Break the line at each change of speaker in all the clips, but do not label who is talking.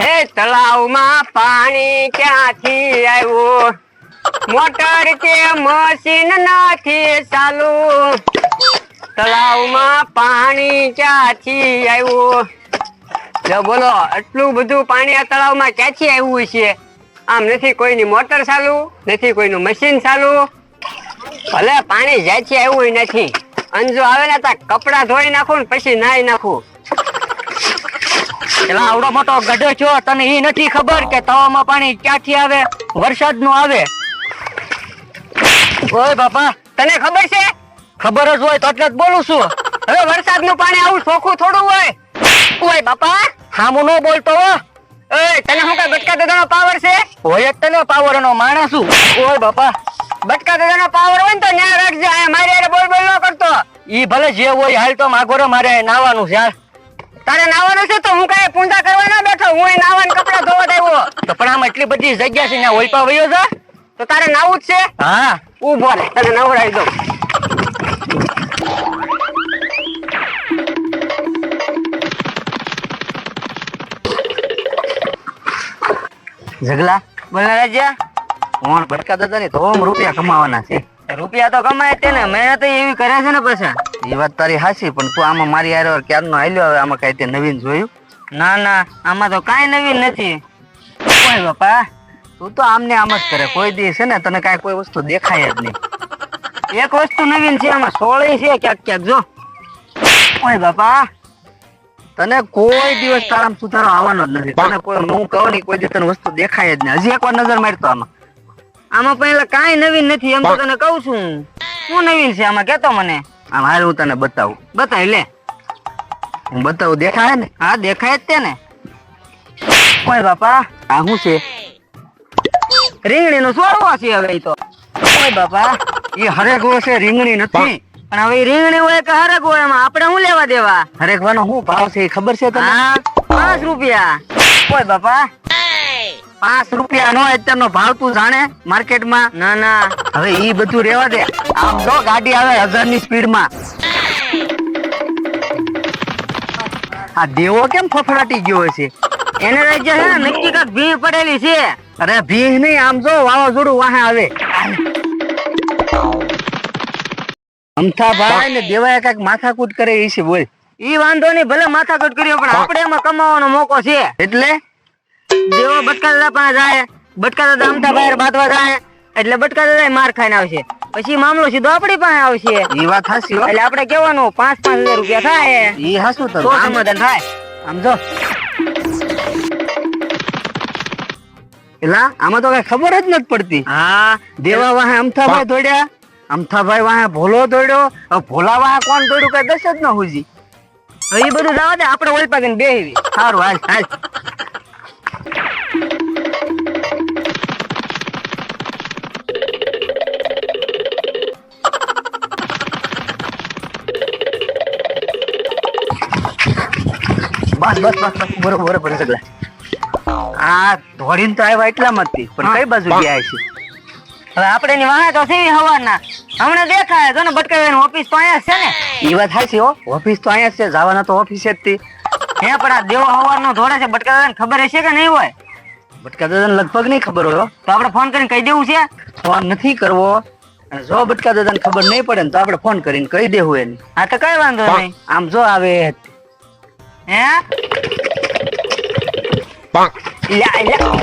હે, તળાવમાં પાણી ક્યાંથી આવ્યું? મોટર કે મશીન નથી ચાલુ? તળાવમાં પાણી ક્યાંથી આવ્યું? જો બોલો, આટલું બધું પાણી આ તળાવમાં ક્યાંથી આવ્યું છે? આમ નથી કોઈની મોટર ચાલુ, નથી કોઈનું મશીન ચાલુ. ભલે પાણી જ્યાંથી આવ્યું નથી. અંજો આવે ને ત્યાં કપડા ધોઈ નાખું ને પછી નાઈ નાખું.
પેલા આવડો મોટો ગઢો છો તને એ નથી ખબર કે તવામાં પાણી ક્યાંથી આવે? વરસાદનું આવે. ઓય બાપા,
તને ખબર છે?
ખબર જ હોય તો એટલે જ બોલું છું.
હવે વરસાદનું પાણી આવું ચોખ્ખું થોડું હોય. ઓય બાપા,
હામું ન બોલતો
એ તને શું કઈ બટકા દાદાનો પાવર છે?
હોય જ તને પાવર નો માણસ છું ઓય બાપા,
બટકા દાદાનો પાવર હોય ને તો ન્યા રાખજે. મારી હારે બોલ બોલ ન કરતો.
ઈ ભલે જે હોય હાલ તો માગોરો મારે નાવાનું છે.
તારે નાવાનું છે તો હું કઈ પૂંજા કરવા ના બેઠો? હું નાવાનું કપડા ધોવા આવ્યો.
તો પણ આમાં એટલી બધી જગ્યા છે ત્યાં ઓલપા વયો છે
તો તારે નાવું જ છે?
હા.
ઊભો રે તને નવડાવી દઉં.
જગલા
બોલ રાજા
ભટકા દાદા ની ધોમ રૂપિયા કમાવાના છે.
રૂપિયા તો કમાય છે ને મહેનત એવી કરે છે ને પછી.
એ વાત તારી હાસી પણ તું આમાં મારી હારે ક્યારનો હાલ્યો હવે આમાં કઈ તે નવીન જોયું?
ના ના આમાં તો કાંઈ નવીન નથી.
કોઈ બાપા તું તો આમને આમ જ કરે કોઈ દી છે ને તને કાંઈ કોઈ વસ્તુ દેખાય જ નહીં.
એક વસ્તુ નવીન છે આમાં સોળે છે ક્યાંક ક્યાંક જો. કોઈ બાપા
તને કોઈ દિવસ તારામ સુધારો આવવાનો જ નથી. તને કોઈ હું કહું નહીં કોઈ દી તને વસ્તુ દેખાય જ નહીં. હજી એકવાર નજર મારતો આમાં.
આમાં પહેલા કાંઈ નવીન નથી એમ તો તને કહું છું. શું નવીન છે આમાં? કેતો મને.
આમ હાલ હું તને બતાવું.
બતાવી લે.
હું બતાવું. દેખાય ને?
હા દેખાય જ તે ને. ઓય બાપા
આ શું છે?
રીંગણી નું સોળવો છે હવે તો. ઓય બાપા
એ હરેક છે રીંગણી નથી.
પણ હવે રીંગણી હોય કે હરક હોય એમાં? આપણે શું લેવા દેવા?
હરેકવાનો શું ભાવ છે ખબર છે તને?
પાંચ રૂપિયા. ઓય બાપા
પાંચ રૂપિયા નો અત્યારનો ભાવ તું જાણે માર્કેટમાં?
ના ના.
હવે ઈ બધું રેવા દે. આમ તો ગાડી આવે હજારની સ્પીડમાં આ દેવો કેમ ફફડાટી ગયો છે?
એને રાજ્ય છે નક્કી કાક ભીહ પડેલી છે.
અરે ભીહ નહીં આમ જો વાવાઝોડું વાહે આવે. અમથાભાઈ ને દેવાય કંઈક માથાકૂટ કરે એ છે બોલ.
ઈ વાંધો નહીં ભલે માથાકૂટ કર્યો પણ આપણે એમાં કમાવાનો મોકો છે.
એટલે?
દેવો બટકા દાદા પાસે જાય બટકા દાદા અમતા બહાર બાંધવા જાય એટલે બટકા દાદા માર ખાઈને આવશે. પછી મામલો સીધો આપણી પાસે આવશે.
એ વાત હાસી
એટલે આપણે કેવાનું પાંચ પાંચ હજાર રૂપિયા થાય.
એ હાસું તો
તો સમાધાન થાય.
સમજો એલા આમાં તો કઈ ખબર જ નથી પડતી.
હા.
દેવા વાહે અમથાભાઈ દોડ્યા. અમથાભાઈ વાહે ભોલો દોડ્યો. ભોલા વાહે કોણ દોડ્યું કઈ દસ જ ન હુજી.
એ બધું જવા દે આપણે ઓલ પાકીને બેહવી
સારું હાલ હાલ. બસ બસ બસ બરોબર બરોબર સગલા આ દોડીને તો આવ્યા એટલા જ પણ કઈ બાજુ ગયા છે
હવે આપણે ની વાહે તો છે હવાના હમણે દેખાય તો ને બટકા ઓફિસ તો અહીંયા છે ને?
ઈ વાત હાચી હો ઓફિસ તો અહીંયા છે જવાના તો ઓફિસ જ થી.
હે પણ આ દેવો હવાનો ધોડે છે બટકા ખબર હશે કે નહીં હોય?
બટકા દાદાને લગભગ નહીં ખબર હોય
તો આપણે ફોન કરીને કહી દેવું છે?
ફોન નથી કરવો. અને જો બટકા દાદાને ખબર નહીં પડે ને તો આપણે ફોન કરીને કહી દેવું એને.
હા તો કઈ વાંધો નહીં.
આમ જો આવે
હે લ્યા, લ્યા.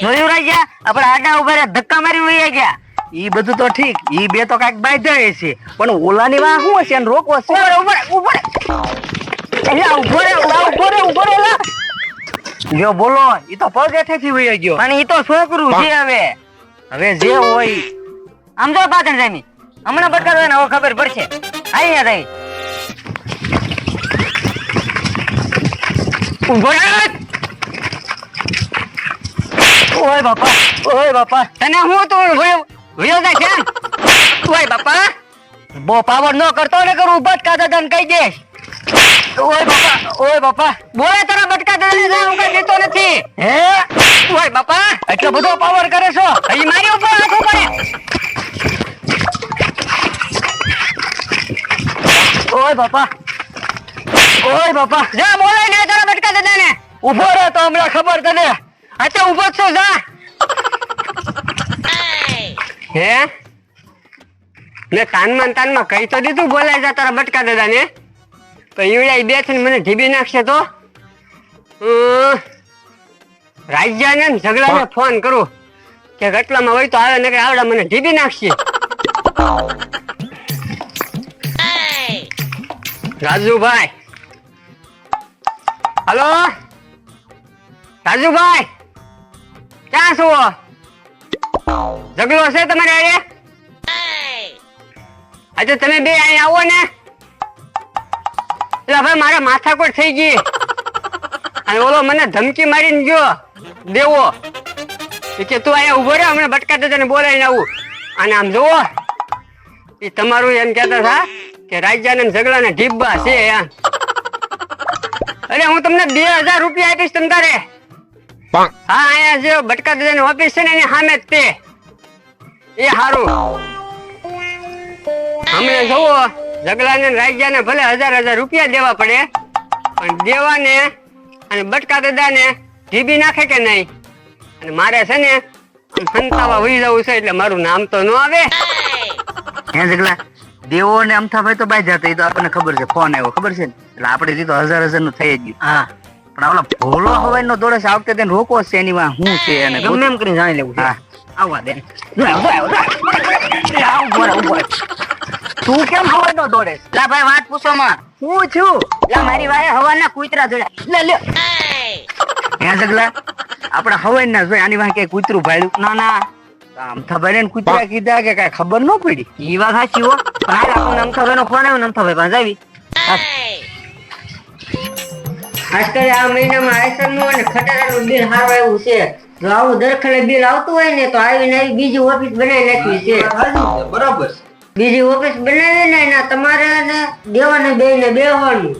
જોયું રાજા આપણે આડા ઊભા રહ્યા ધક્કા મારી વહી ગયા
ઈ બધું તો ઠીક ઈ બે તો કાંઈક બાંધ્યા છે પણ ઓલાની વાહ શું હશે એને રોકવો છે
ઊભો રે, ઊભો રે, ઊભો રે. ઊભો રે, ઊભો, રે, ઊભો રે,
જો બોલો ઈ તો પગ હેઠેથી વહી ગયો
પણ ઈ તો છોકરું છે હવે
હવે જે હોય
આમ જો પાછળ જામી હમણાં બટકા દે ને હવે ખબર પડશે અહીંયા થઈ ઊભો
ઓય બાપા ઓય બાપા
તને હું તું વયો જાય છે ઓય બાપા
બો પાવર ન કરતો ને કરું બટકા દાદાને કહી દેશ ઓય બાપા ઓય બાપા
બોલે તારા બટકા દે ને હું કઈ દેતો નથી
હે
ઓય બાપા
એટલો બધો પાવર કરે છો
અહીં મારી ઉપર આખો પડે
ઓય બાપા ઓય બાપા
જા બોલે ને દાદા ને
ઊભો રહે તો હમણાં ખબર તને.
આ ઊભો છો જા. હે? મેં તાનમાં તાનમાં કહી તો દીધું બોલાય જા તારા બટકા દાદા ને તો ઈવડા બે થઈને મને ઢીબી નાખશે તો. રાજ્યાને ને ઝઘડાને ફોન કરું. કે ગટલામાં હોય તો આવે ને આવડા મને ઢીબી નાખશે. રાજુભાઈ. હલો રાજુભાઈ ક્યાં છો ઝઘડો છે તમારે અરે આજે તમે બે અહીં આવો ને એટલે ભાઈ મારે માથાકૂટ થઈ ગઈ અને ઓલો મને ધમકી મારીને ગયો દેવો કે તું અહીંયા ઊભો રહે હમણાં બટકા તને બોલાવીને આવું અને આમ જુઓ એ તમારું એમ કહેતા હતા કે રાજ્યાને ઝઘડાને ઢીબા છે એમ અરે હું તમને બે હજાર રૂપિયા આપીશ તમ તારે. હા અહીંયા જે બટકા દાદાની ઓફિસ છે ને એની સામે તે. એ સારું હમણાં જુઓ ઝઘડાને ને રાજ્યાને ભલે હજાર હજાર રૂપિયા દેવા પડે પણ દેવાને અને બટકા દાદાને ઢીબી નાખે કે નહીં? અને મારે છે ને સંતાવા હોઈ વહી જવું છે એટલે મારું નામ તો ન આવે.
હે જગલા દેવો ને અમથાભાઈ તો બાઈ જતા. એ તો આપણને ખબર છે ફોન આવ્યો. ખબર છે ને? એટલે આપણે થી તો હજાર હજારનું થઈ ગયું.
હા.
પણ ઓલા ભોલો હવાઈ નો દોડે છે આ વખતે તેને રોકો છે એની માં શું છે અને
ગમે એમ કરીને જાણી લેવું
હા.
આવવા દે.
તું કેમ હવાઈ નો દોડે
લા ભાઈ વાત પૂછો માં.
હું છું?
લા મારી વાહે હવાના કૂતરા જોડે. લે લે.
હે જગલા આપણે હવાઈ ના જોઈ આની વાંકે કૂતરું ભાડ્યું?
ના ના.
અમથાભાઈ ને કૂતરા કીધા કે કઈ ખબર ન પડી.
ઈ વાત સાચી હો. હાલ આપણને અમથાભાઈ નો ફોન આવ્યો ને અમથાભાઈ પાસે આવી.
આજકાલ આ મહિનામાં આયસરનું અને ખટારાનું બિલ સારું એવું છે. જો આવું દરખલે બિલ આવતું હોય ને તો આવીને આવી બીજી ઓફિસ બનાવી નાખવી છે.
બરાબર
બીજી ઓફિસ બનાવી ને તમારે ને દેવાને બે ને બેવાનું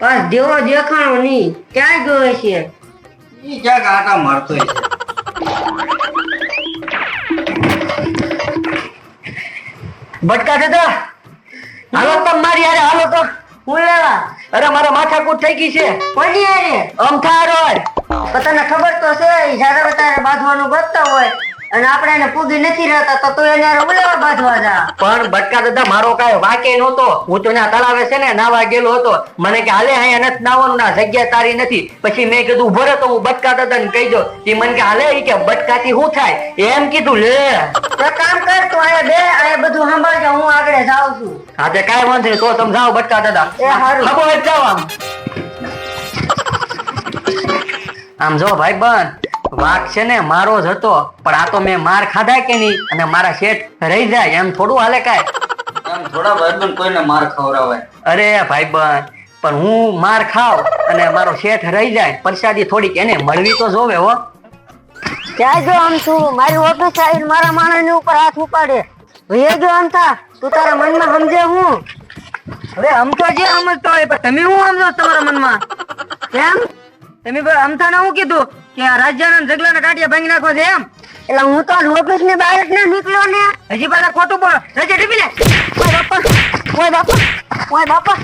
પાસ દેવો દેખાણો નહીં. ક્યાં જોવે છે
ક્યાંક આટા મારતો છે બટકા દાદા હાલો તો મારી હારે હાલો તો.
હું લેવા
અરે મારા માથાકૂટ થઈ ગઈ છે.
કોની હારે?
અમથા રોડ
તો તને ખબર તો છે જ્યારે વધારે બાંધવાનું ગોતતા હોય. અને આપણે એને પૂગી નથી રહેતા તો તું એને ઉલેવા બાંધવા જા.
પણ બટકા દાદા મારો કાંઈ વાકે નહોતો. હું તો ત્યાં તળાવે છે ને નાવા ગયેલો હતો. મને કે હાલે અહીંયા નથી નાવાનું ના જગ્યા તારી નથી. પછી મેં કીધું ઊભો રહે તો હું બટકા દાદા ને કહી દો તે મને કે હાલે? કે કે બટકાથી શું થાય? એમ કીધું લે.
તો કામ કર તું અહીંયા બે અહીંયા બધું સંભાળજો હું આગળ જાઉં છું.
હા તે કાંઈ વાંધો તો તમે જાઓ બટકા દાદા.
એ સારું
ખબર જ જાઓ આમ. આમ જો ભાઈ બન વાક છે ને મારો જ હતો પણ આ તો મેં માર ખાધા કે નહીં અને મારા શેઠ રહી જાય એમ થોડું હાલે કાય
એમ થોડા ભાઈબંધ કોઈને માર ખવડાવાય
અરે ભાઈબંધ પણ હું માર ખાવ અને મારો શેઠ રહી જાય પરસાદી થોડીક એને મળવી તો જોવે હો.
ક્યાં જો આમ છું? મારી ઓફિસ આવીને મારા માણસની ઉપર હાથ ઉપાડે. ભૈયા જો આમ થા તું તારા મનમાં સમજે હું.
હવે આમ તો જે સમજતો હોય પણ તમે હું સમજો તમારા મનમાં?
કેમ?
તમે આમ થા ને હું કીધું? કે રાજ્યના ઝઘડાના ટાટિયા ભાંગી નાખો છે એમ?
એટલે હું તો ઓફિસની બહાર જ નીકળ્યો ને.
હજી પાછા ખોટું પડો રજે ટીપી લે.
ઓય બાપા ઓય બાપા ઓય બાપા.